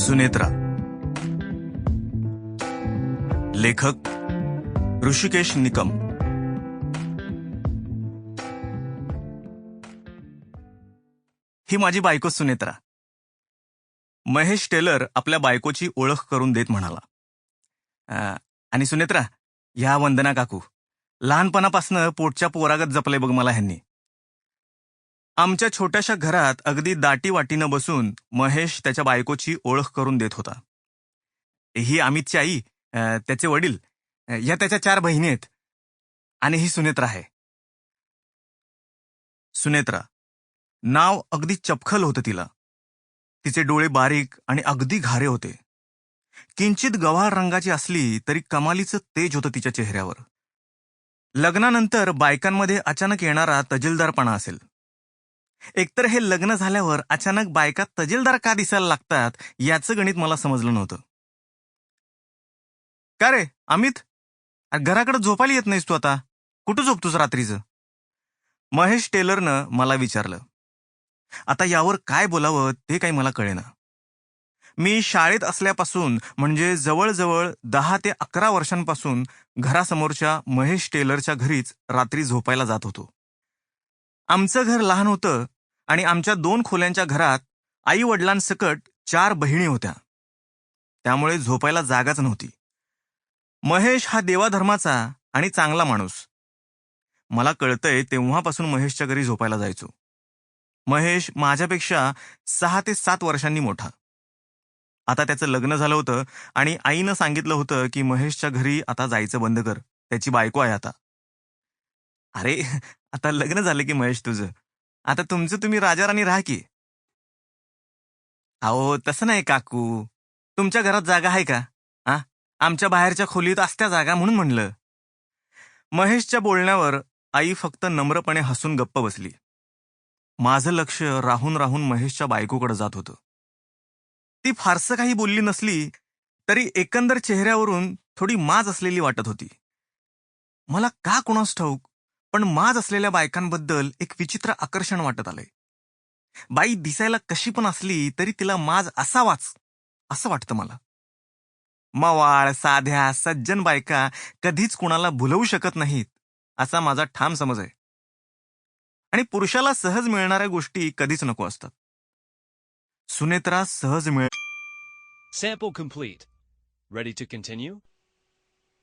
सुनेत्रा. लेखक ऋषिकेश निकम. ही माझी बायको सुनेत्रा. महेश टेलर आपल्या बायकोची ओळख करून देत म्हणाला. "अं, आणि सुनेत्रा ह्या वंदना काकू. लहानपणापासनं पोटच्या पोरागत जपले बघ मला ह्यांनी. आमच्या छोट्याशा घरात अगदी दाटी वाटीनं बसून महेश त्याच्या बायकोची ओळख करून देत होता. ही अमितची आई त्याचे वडील या त्याच्या चार बहिणी आहेत. आणि ही सुनेत्रा आहे. सुनेत्रा नाव अगदी चपखल होतं तिला. तिचे डोळे बारीक आणि अगदी घारे होते. किंचित गव्हाळ रंगाची असली तरी कमालीचं तेज होतं तिच्या चेहऱ्यावर. लग्नानंतर बायकांमध्ये अचानक येणारा तजिलदारपणा असेल. एकतर हे लग्न झाल्यावर अचानक बायका तजीलदार का दिसायला लागतात याचं गणित मला समजलं नव्हतं. का रे अमित? घराकडे झोपायला येत नाहीस तू आता. कुठं झोपतोस रात्रीचं? महेश टेलरनं मला विचारलं. आता यावर काय बोलावं ते काही मला कळेना. मी शाळेत असल्यापासून म्हणजे जवळजवळ दहा ते अकरा वर्षांपासून घरासमोरच्या महेश टेलरच्या घरीच रात्री झोपायला जात होतो. आमचं घर लहान होतं आणि आमच्या दोन खोल्यांच्या घरात आई वडिलांसकट चार बहिणी होत्या. त्यामुळे झोपायला जागाच नव्हती. महेश हा देवाधर्माचा आणि चांगला माणूस. मला कळतंय तेव्हापासून महेशच्या घरी झोपायला जायचो. महेश माझ्यापेक्षा सहा ते सात वर्षांनी मोठा. आता त्याचं लग्न झालं होतं आणि आईनं सांगितलं होतं की महेशच्या घरी आता जायचं बंद कर. त्याची बायको आहे आता. अरे आता लग्न झालं की महेश तुझं. आता तुमचं तुम्ही राजाराणी राहा की. अहो तसं नाही काकू. तुमच्या घरात जागा आहे का? आ? आमच्या बाहेरच्या खोलीत असत्या जागा म्हणून म्हणलं. महेशच्या बोलण्यावर आई फक्त नम्रपणे हसून गप्प बसली. माझं लक्ष राहून राहून महेशच्या बायकोकडे जात होतं. ती फारसं काही बोलली नसली तरी एकंदर चेहऱ्यावरून थोडी माज असलेली वाटत होती. मला का कुणास ठाऊक? पण माज असलेल्या बायकांबद्दल एक विचित्र आकर्षण वाटत आलंय बाई दिसायला कशी पण असली तरी तिला माज असावाच असं वाटतं मला मवाळ साध्या सज्जन बायका कधीच कुणाला भुलवू शकत नाहीत असा माझा ठाम समज आहे आणि पुरुषाला सहज मिळणाऱ्या गोष्टी कधीच नको असतात सुनेत्रा सहज मिळ Sample complete. Ready to continue?